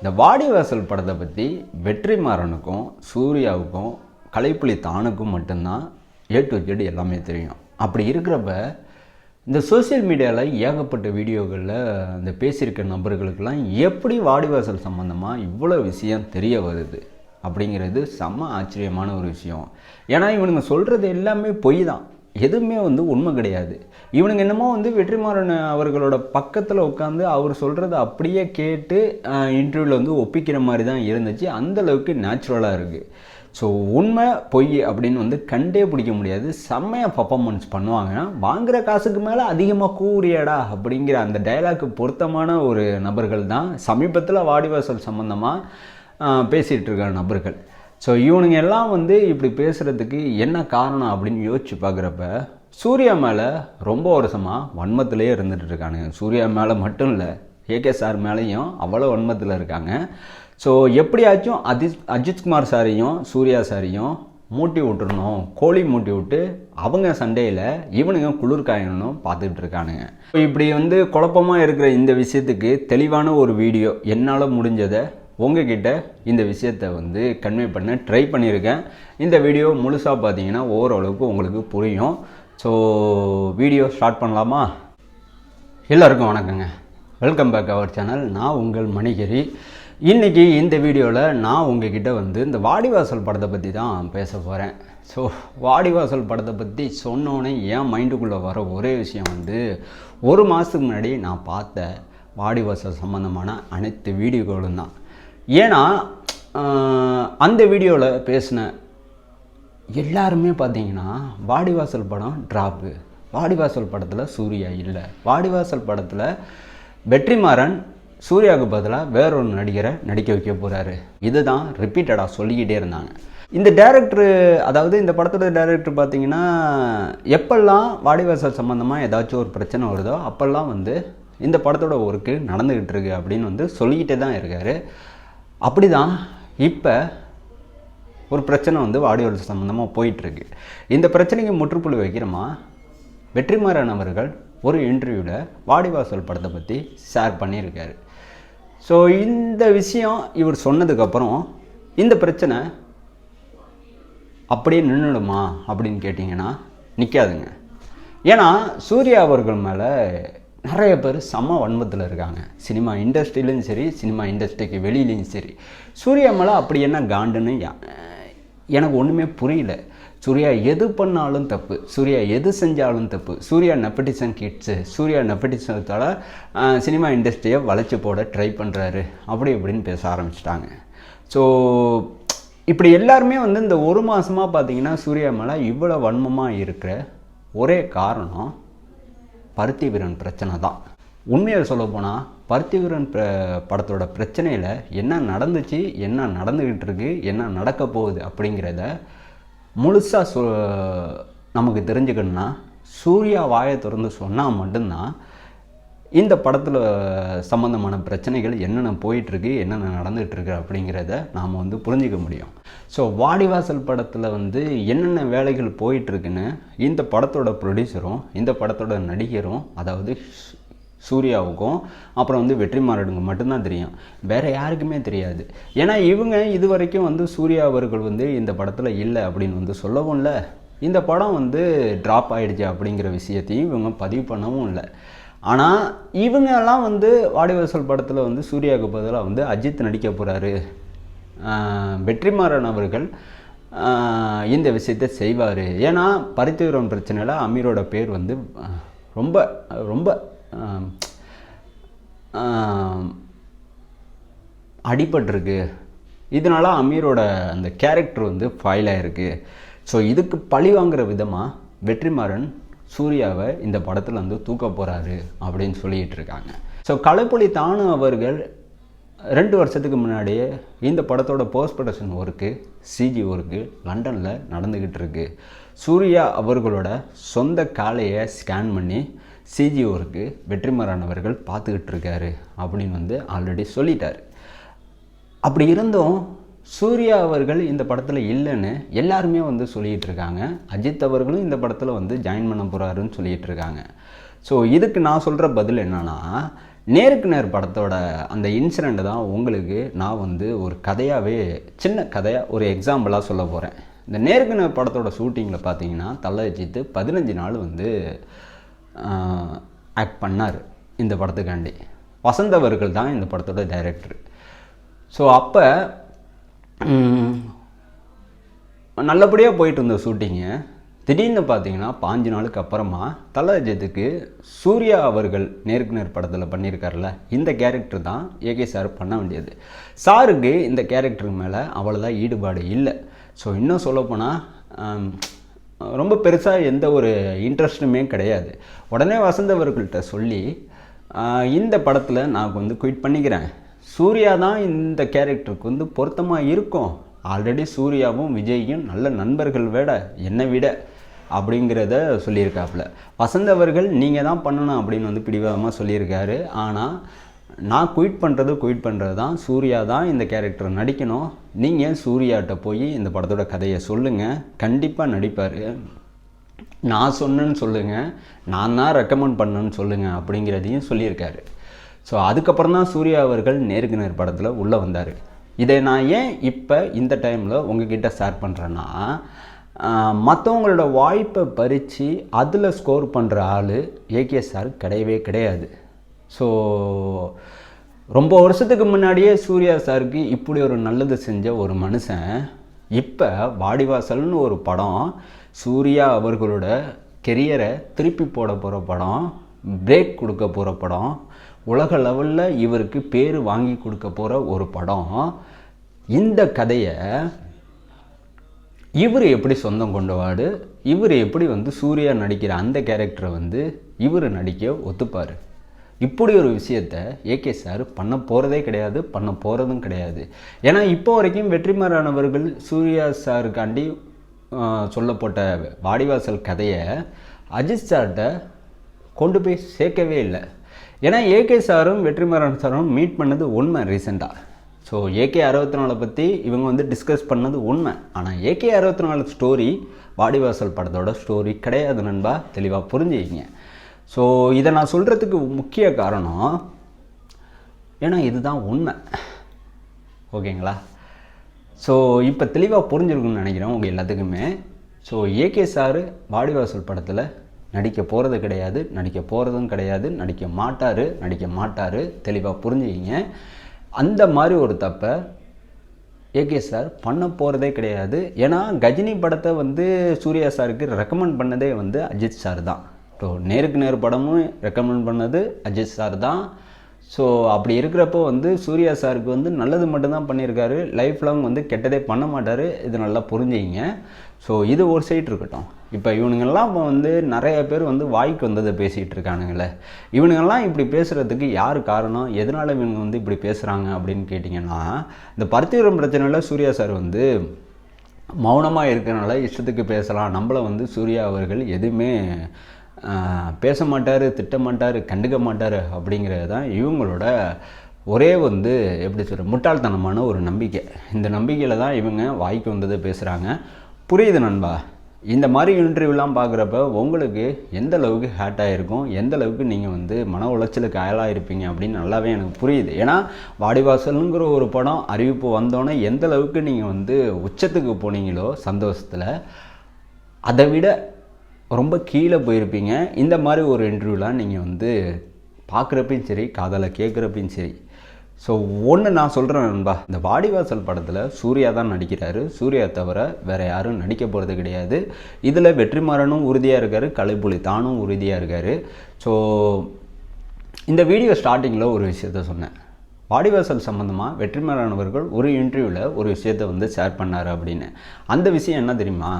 இந்த வாடிவாசல் படத்தை பற்றி வெற்றிமாறனுக்கும் சூர்யாவுக்கும் கலைப்புலி தானுக்கும் மட்டும்தான் ஏ டு ஜெட் எல்லாமே தெரியும். அப்படி இருக்கிறப்ப இந்த சோஷியல் மீடியாவில் ஏகப்பட்ட வீடியோகளில் இந்த பேசியிருக்க நபர்களுக்கெல்லாம் எப்படி வாடிவாசல் சம்மந்தமாக இவ்வளோ விஷயம் தெரிய வருது அப்படிங்கிறது செம்ம ஆச்சரியமான ஒரு விஷயம். ஏன்னா இவனுங்க சொல்கிறது எல்லாமே பொய் தான். எதுவுமே வந்து உண்மை கிடையாது. இவனுங்க என்னமோ வந்து வெற்றிமாறன் அவர்களோட பக்கத்தில் உட்காந்து அவர் சொல்கிறத அப்படியே கேட்டு இன்டர்வியூவில் வந்து ஒப்பிக்கிற மாதிரி தான் இருந்துச்சு. அந்தளவுக்கு நேச்சுரலாக இருக்குது ஸோ உண்மை பொய் அப்படின்னு வந்து கண்டே பிடிக்க முடியாது. செம்மையாக பர்ஃபார்மன்ஸ் பண்ணுவாங்க வாங்குகிற காசுக்கு மேலே அதிகமாக கூறியடா அப்படிங்கிற அந்த டைலாக்கு பொருத்தமான ஒரு நபர்கள் தான் சமீபத்தில் வாடிவாசல் சம்மந்தமாக பேசிகிட்டு இருக்கிற நபர்கள். ஸோ இவனுங்க எல்லாம் வந்து இப்படி பேசுகிறதுக்கு என்ன காரணம் அப்படின்னு யோசிச்சு பார்க்குறப்ப சூர்யா மேலே ரொம்ப வருஷமாக வன்மத்திலே இருந்துகிட்டு இருக்கானுங்க. சூர்யா மேலே மட்டும் இல்லை ஏகே சார் மேலேயும் அவ்வளோ வன்மத்தில் இருக்காங்க. ஸோ எப்படியாச்சும் அஜித் அஜித்குமார் சாரையும் சூர்யா சாரையும் மூட்டி விட்டுறணும். கோழி மூட்டி விட்டு அவங்க சண்டையில் இவனுங்க குளிர் காயணும் பார்த்துக்கிட்டு இருக்கானுங்க. இப்படி வந்து குழப்பமாக இருக்கிற இந்த விஷயத்துக்கு தெளிவான ஒரு வீடியோ என்னால் முடிஞ்சதை உங்ககிட்ட இந்த விஷயத்தை வந்து கன்வே பண்ண ட்ரை பண்ணியிருக்கேன். இந்த வீடியோ முழுசாக பார்த்தீங்கன்னா ஓரளவுக்கு உங்களுக்கு புரியும். ஸோ வீடியோ ஸ்டார்ட் பண்ணலாமா? எல்லாருக்கும் வணக்கங்க. வெல்கம் பேக் அவர் சேனல் நான் உங்கள் மணிகிரி. இன்றைக்கி இந்த வீடியோவில் நான் உங்ககிட்ட வந்து இந்த வாடிவாசல் படத்தை பற்றி தான் பேச போகிறேன் ஸோ வாடிவாசல் படத்தை பற்றி சொன்னோன்னே என் மைண்டுக்குள்ளே வர ஒரே விஷயம் வந்து ஒரு மாதத்துக்கு முன்னாடி நான் பார்த்த வாடிவாசல் சம்மந்தமான அனைத்து வீடியோக்களும் தான். ஏன்னா அந்த வீடியோவில் பேசின எல்லாருமே பார்த்தீங்கன்னா வாடிவாசல் படம் ட்ராப்பு வாடிவாசல் படத்தில் சூர்யா இல்லை. வாடிவாசல் படத்தில் வெற்றிமாறன் சூர்யாவுக்கு பதிலாக வேறொரு நடிகரை நடிக்க வைக்க போகிறாரு இதுதான் ரிப்பீட்டடாக சொல்லிக்கிட்டே இருந்தாங்க. இந்த டேரக்டரு அதாவது இந்த படத்தோட டேரக்டர் பார்த்தீங்கன்னா எப்பெல்லாம் வாடிவாசல் சம்மந்தமாக ஏதாச்சும் ஒரு பிரச்சனை வருதோ அப்போல்லாம் வந்து இந்த படத்தோட ஒர்க்கு நடந்துக்கிட்டு இருக்கு அப்படின்னு வந்து சொல்லிக்கிட்டே தான் இருக்கார். அப்படி தான் இப்போ ஒரு பிரச்சனை வந்து வாடிவாசல் சம்மந்தமாக போயிட்டுருக்கு. இந்த பிரச்சனைக்கு முற்றுப்புள்ளி வைக்கிறோமா? வெற்றிமாறன் அவர்கள் ஒரு இன்டர்வியூவில் வாடிவாசல் படத்தை பற்றி ஷேர் பண்ணியிருக்காரு. ஸோ இந்த விஷயம் இவர் சொன்னதுக்கப்புறம் இந்த பிரச்சனை அப்படியே நின்றுடுமா அப்படின்னு கேட்டிங்கன்னா நிற்காதுங்க ஏன்னா சூர்யா அவர்கள் மேலே நிறைய பேர் செம்ம வன்மத்தில் இருக்காங்க. சினிமா இண்டஸ்ட்ரியிலையும் சரி சினிமா இண்டஸ்ட்ரிக்கு வெளியிலையும் சரி. சூர்யா மேலே அப்படி என்ன காண்டுன்னு எனக்கு ஒன்றுமே புரியல. சூர்யா எது பண்ணாலும் தப்பு. சூர்யா எது செஞ்சாலும் தப்பு. சூர்யா நெப்படிசன் கிட்ஸு சூர்யா நெப்படிசனத்தால் சினிமா இண்டஸ்ட்ரியை வளைச்சி போட ட்ரை பண்ணுறாரு அப்படி இப்படின்னு பேச ஆரம்பிச்சிட்டாங்க. ஸோ இப்படி எல்லாருமே வந்து இந்த ஒரு மாதமாக பார்த்தீங்கன்னா சூர்யா மேலே இவ்வளோ வன்மமாக இருக்கிற ஒரே காரணம் பருத்தி வீரன் பிரச்சனை தான். உண்மையை சொல்ல போனால் பருத்தி வீரன் பிர படத்தோட பிரச்சனையில் என்ன நடந்துச்சு என்ன நடந்துக்கிட்டு இருக்கு என்ன நடக்க போகுது அப்படிங்கிறத முழுசாக சொ நமக்கு தெரிஞ்சுக்கணுன்னா சூர்யா வாயை திறந்து சொன்னால் மட்டும்தான் இந்த படத்தில் சம்மந்தமான பிரச்சனைகள் என்னென்ன போயிட்டுருக்கு என்னென்ன நடந்துகிட்ருக்கு அப்படிங்கிறத நாம் வந்து புரிஞ்சிக்க முடியும். ஸோ வாடிவாசல் படத்தில் வந்து என்னென்ன வேலைகள் போயிட்டுருக்குன்னு இந்த படத்தோட ப்ரொடியூசரும் இந்த படத்தோட நடிகரும் அதாவது சூர்யாவுக்கும் அப்புறம் வந்து வெற்றிமாறனுக்கு மட்டும்தான் தெரியும். வேறு யாருக்குமே தெரியாது. ஏன்னா இவங்க இது வரைக்கும் வந்து சூர்யா அவர்கள் வந்து இந்த படத்தில் இல்லை அப்படின்னு வந்து சொல்லவும் இல்லை. இந்த படம் வந்து ட்ராப் ஆகிடுச்சு அப்படிங்கிற விஷயத்தையும் இவங்க பதிவு பண்ணவும் இல்லை. ஆனால் இவங்கெல்லாம் வந்து வாடிவாசல் படத்தில் வந்து சூர்யாவுக்கு பதிலாக வந்து அஜித் நடிக்க போகிறாரு வெற்றிமாறன் அவர்கள் இந்த விஷயத்தை செய்வார். ஏன்னா பரித்துவரம் பிரச்சனையில் அமீரோட பேர் வந்து ரொம்ப ரொம்ப அடிபட்டிருக்கு. இதனால் அமீரோட அந்த கேரக்டர் வந்து ஃபைல் ஆகிருக்கு ஸோ இதுக்கு பழி வாங்குகிற விதமாக வெற்றிமாறன் சூர்யாவை இந்த படத்தில் வந்து தூக்க போகிறாரு அப்படின்னு சொல்லிகிட்டு இருக்காங்க. ஸோ கலைப்புலி தானு அவர்கள் ரெண்டு வருஷத்துக்கு முன்னாடியே இந்த படத்தோட post production work CG work லண்டனில் நடந்துக்கிட்டு இருக்கு. சூர்யா அவர்களோட சொந்த காலையை ஸ்கேன் பண்ணி சிஜி ஒர்க்கு வெற்றிமாறன் பார்த்துக்கிட்டு இருக்காரு அப்படின்னு வந்து ஆல்ரெடி சொல்லிட்டார். அப்படி இருந்தும் சூர்யா அவர்கள் இந்த படத்தில் இல்லைன்னு எல்லாருமே வந்து சொல்லிகிட்டு இருக்காங்க. அஜித் அவர்களும் இந்த படத்தில் வந்து ஜாயின் பண்ண போகிறாருன்னு சொல்லிகிட்டு இருக்காங்க. ஸோ இதுக்கு நான் சொல்கிற பதில் என்னென்னா நேருக்கு நேர் படத்தோட அந்த இன்சிடெண்ட் தான் உங்களுக்கு நான் வந்து ஒரு கதையாகவே சின்ன கதையாக ஒரு எக்ஸாம்பிளாக சொல்ல போகிறேன் இந்த நேருக்கு நேர் படத்தோட ஷூட்டிங்கில் பார்த்தீங்கன்னா தலை அஜித்து பதினஞ்சு நாள் வந்து ஆக்ட் பண்ணார் இந்த படத்துக்காண்டி. வசந்த் அவர்கள் தான் இந்த படத்தோட டைரக்டர் ஸோ அப்போ நல்லபடியாக போயிட்டு இருந்த ஷூட்டிங்கு. திடீர்னு பார்த்தீங்கன்னா பாஞ்சு நாளுக்கு அப்புறமா தல அஜித்துக்கு சூர்யா அவர்கள் நேருக்கு நேர் படத்தில் பண்ணியிருக்காருல்ல இந்த கேரக்டர் தான் ஏகே சார் பண்ண வேண்டியது. சாருக்கு இந்த கேரக்டருக்கு மேலே அவ்வளோதான் ஈடுபாடு இல்லை. ஸோ இன்னும் சொல்லப்போனால் ரொம்ப பெருசாக எந்த ஒரு இன்ட்ரெஸ்ட்டுமே கிடையாது. உடனே வசந்தவர்கள்ட்ட சொல்லி இந்த படத்தில் நான் வந்து குயிட் பண்ணிக்கிறேன். சூர்யா தான் இந்த கேரக்டருக்கு வந்து பொருத்தமாக இருக்கும். ஆல்ரெடி சூர்யாவும் விஜயும் நல்ல நண்பர்கள் விட என்னை விட அப்படிங்கிறத சொல்லியிருக்காப்புல. வசந்த் அவர்கள் நீங்கள் தான் பண்ணணும் அப்படின்னு வந்து பிடிவாதமாக சொல்லியிருக்காரு. ஆனால் நான் குயிட் பண்ணுறது குயிட் பண்ணுறது தான். சூர்யா தான் இந்த கேரக்டர் நடிக்கணும். நீங்கள் சூர்யாட்ட போய் இந்த படத்தோட கதையை சொல்லுங்கள் கண்டிப்பாக நடிப்பார். நான் சொன்னேன்னு சொல்லுங்கள் நான் தான் ரெக்கமெண்ட் பண்ணேன்னு சொல்லுங்கள் அப்படிங்கிறதையும் சொல்லியிருக்காரு. ஸோ அதுக்கப்புறம் தான் சூர்யா அவர்கள் நேருக்கு நேர் படத்தில் உள்ளே வந்தார். இதை நான் ஏன் இப்போ இந்த டைமில் உங்ககிட்ட ஷேர் பண்ணுறேன்னா மற்றவங்களோட வாய்ப்பை பறித்து அதில் ஸ்கோர் பண்ணுற ஆள் ஏகே சார் கிடையவே கிடையாது. ஸோ ரொம்ப வருஷத்துக்கு முன்னாடியே சூர்யா சாருக்கு இப்படி ஒரு நல்லது செஞ்ச ஒரு மனுஷன் இப்போ வாடிவாசல்னு ஒரு படம் சூர்யா அவர்களோட கெரியரை திருப்பி போட போகிற படம் பிரேக் கொடுக்க போகிற படம் உலக லெவலில் இவருக்கு பேர் வாங்கி கொடுக்க போகிற ஒரு படம். இந்த கதையை இவர் எப்படி சொந்தம் கொண்டவாடு இவர் எப்படி வந்து சூர்யா நடிக்கிற அந்த கேரக்டரை வந்து இவர் நடிக்க ஒத்துப்பார். இப்படி ஒரு விஷயத்த ஏகே சார் பண்ண போகிறதே கிடையாது பண்ண போகிறதும் கிடையாது. ஏன்னா இப்போ வரைக்கும் வெற்றிமாறானவர்கள் சூர்யா சாருக்காண்டி சொல்லப்பட்ட வாடிவாசல் கதையை அஜித் சார்கிட்ட கொண்டு போய் சேர்க்கவே இல்லை. ஏன்னா ஏகே சாரும் வெற்றிமாறன் சாரும் மீட் பண்ணது உண்மை ரீசெண்டாக ஸோ ஏகே அறுபத்தி நாலை பற்றி இவங்க வந்து டிஸ்கஸ் பண்ணது உண்மை. ஆனால் ஏகே அறுபத்தி நாலு ஸ்டோரி வாடிவாசல் படத்தோட ஸ்டோரி கிடையாது நண்பா. தெளிவாக புரிஞ்சுக்கிங்க. ஸோ இதை நான் சொல்கிறதுக்கு முக்கிய காரணம் ஏன்னா இதுதான் உண்மை. ஓகேங்களா? ஸோ இப்போ தெளிவாக புரிஞ்சிருக்குன்னு நினைக்கிறேன் உங்கள் எல்லாத்துக்குமே. ஸோ ஏகே சாரு வாடிவாசல் படத்தில் நடிக்க போகிறது கிடையாது நடிக்க போகிறதும் கிடையாது நடிக்க மாட்டார் நடிக்க மாட்டார் தெளிவாக புரிஞ்சுக்கிங்க. அந்த மாதிரி ஒரு தப்பை ஏகே சார் பண்ண போகிறதே கிடையாது. ஏன்னா கஜினி படத்தை வந்து சூர்யா சாருக்கு ரெக்கமெண்ட் பண்ணதே வந்து அஜித் சார் தான். ஸோ நேருக்கு நேர் படமும் ரெக்கமெண்ட் பண்ணது அஜித் சார் தான். ஸோ அப்படி இருக்கிறப்போ வந்து சூர்யா சாருக்கு வந்து நல்லது மட்டும்தான் பண்ணியிருக்காரு. லைஃப் லாங் வந்து கெட்டதே பண்ண மாட்டார். இது நல்லா புரிஞ்சுக்கிங்க. ஸோ இது ஒரு சைட் இருக்கட்டும். இப்போ இவனுங்கெல்லாம் இப்போ வந்து நிறைய பேர் வந்து வாய்க்கு வந்ததை பேசிகிட்டு இருக்கானுங்களே. இவனுங்கெல்லாம் இப்படி பேசுகிறதுக்கு யார் காரணம்? எதனால் இவங்க வந்து இப்படி பேசுகிறாங்க அப்படின்னு கேட்டிங்கன்னா இந்த பருத்திவரம் பிரச்சனையில் சூர்யா சார் வந்து மௌனமாக இருக்கிறனால இஷ்டத்துக்கு பேசலாம். நம்மளை வந்து சூர்யா அவர்கள் எதுவுமே பேச மாட்டார் திட்ட மாட்டார் கண்டுக்க மாட்டார் அப்படிங்கிறது தான் இவங்களோட ஒரே வந்து எப்படி சொல்கிற முட்டாள்தனமான ஒரு நம்பிக்கை. இந்த நம்பிக்கையில் தான் இவங்க வாய்க்கு வந்ததை பேசுகிறாங்க புரியுது நண்பா? இந்த மாதிரி இன்டர்வியூலாம் பார்க்குறப்ப உங்களுக்கு எந்த அளவுக்கு ஹேட் ஆகிருக்கும் எந்த அளவுக்கு நீங்கள் வந்து மன உளைச்சலுக்கு ஆளாக இருப்பீங்க அப்படின்னு நல்லாவே எனக்கு புரியுது. ஏன்னா வாடிவாசலுங்கிற ஒரு படம் அறிவிப்பு வந்தோன்னே எந்த அளவுக்கு நீங்கள் வந்து உச்சத்துக்கு போனீங்களோ சந்தோஷத்தில் அதை விட ரொம்ப கீழே போயிருப்பீங்க. இந்த மாதிரி ஒரு இன்டர்வியூலாம் நீங்கள் வந்து பார்க்குறப்பையும் சரி காதலை கேட்குறப்பையும் சரி ஸோ ஒன்று நான் சொல்கிறேன் நண்பா. இந்த வாடிவாசல் படத்தில் சூர்யா தான் நடிக்கிறாரு. சூர்யா தவிர வேறு யாரும் நடிக்க போகிறது கிடையாது. இதில் வெற்றிமாறனும் உறுதியாக இருக்கார் கலைப்புலி தானும் உறுதியாக இருக்கார். ஸோ இந்த வீடியோ ஸ்டார்டிங்கில் ஒரு விஷயத்த சொன்னேன். வாடிவாசல் சம்மந்தமாக வெற்றிமாறனவர்கள் ஒரு இன்டர்வியூவில் ஒரு விஷயத்தை வந்து ஷேர் பண்ணார் அப்படின்னு. அந்த விஷயம் என்ன தெரியுமா?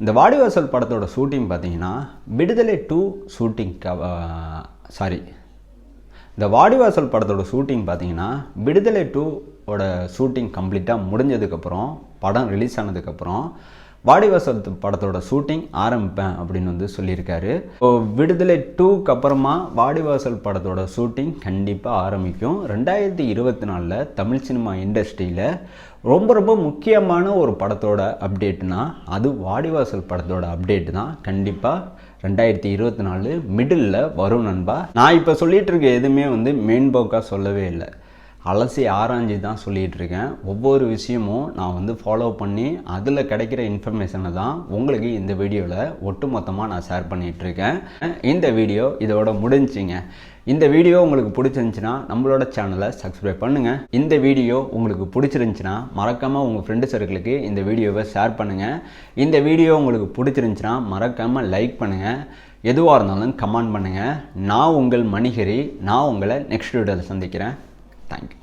இந்த வாடிவாசல் படத்தோட ஷூட்டிங் பார்த்தீங்கன்னா விடுதலை டூ ஷூட்டிங் சாரி இந்த வாடிவாசல் படத்தோட ஷூட்டிங் பார்த்தீங்கன்னா விடுதலை டூ ஓட ஷூட்டிங் கம்ப்ளீட்டாக முடிஞ்சதுக்கப்புறம் படம் ரிலீஸ் ஆனதுக்கப்புறம் வாடிவாசல் படத்தோட ஷூட்டிங் ஆரம்பிப்பேன் அப்படின்னு வந்து சொல்லியிருக்காரு. இப்போ விடுதலை டூக்கு அப்புறமா வாடிவாசல் படத்தோட ஷூட்டிங் கண்டிப்பாக ஆரம்பிக்கும். ரெண்டாயிரத்தி இருபத்தி நாலில் தமிழ் சினிமா இண்டஸ்ட்ரியில் ரொம்ப ரொம்ப முக்கியமான ஒரு படத்தோட அப்டேட்னா அது வாடிவாசல் படத்தோட அப்டேட் தான் கண்டிப்பாக ரெண்டாயிரத்தி இருபத்தி நாலு மிடில் வரும் நண்பா. நான் இப்போ சொல்லிகிட்டு இருக்க எதுவுமே வந்து மேன்போக்காக சொல்லவே இல்லை. அலசி ஆராய்ஞ்சு தான் சொல்லிகிட்டு இருக்கேன் ஒவ்வொரு விஷயமும் நான் வந்து ஃபாலோ பண்ணி அதில் கிடைக்கிற இன்ஃபர்மேஷனை தான் உங்களுக்கு இந்த வீடியோவில் ஒட்டுமொத்தமாக நான் ஷேர் பண்ணிகிட்ருக்கேன் இந்த வீடியோ இதோட முடிஞ்சிங்க இந்த வீடியோ உங்களுக்கு பிடிச்சிருந்துச்சின்னா நம்மளோட சேனலை சப்ஸ்கிரைப் பண்ணுங்கள் இந்த வீடியோ உங்களுக்கு பிடிச்சிருந்துச்சுன்னா மறக்காமல் உங்கள் ஃப்ரெண்டு சர்க்கிளுக்கு இந்த வீடியோவை ஷேர் பண்ணுங்கள் இந்த வீடியோ உங்களுக்கு பிடிச்சிருந்துச்சின்னா மறக்காமல் லைக் பண்ணுங்கள் எதுவாக இருந்தாலும் கமெண்ட் பண்ணுங்கள் நான் உங்கள் மணிகரி. நான் உங்களை நெக்ஸ்ட் வீடியோவில் சந்திக்கிறேன். தேங்க்யூ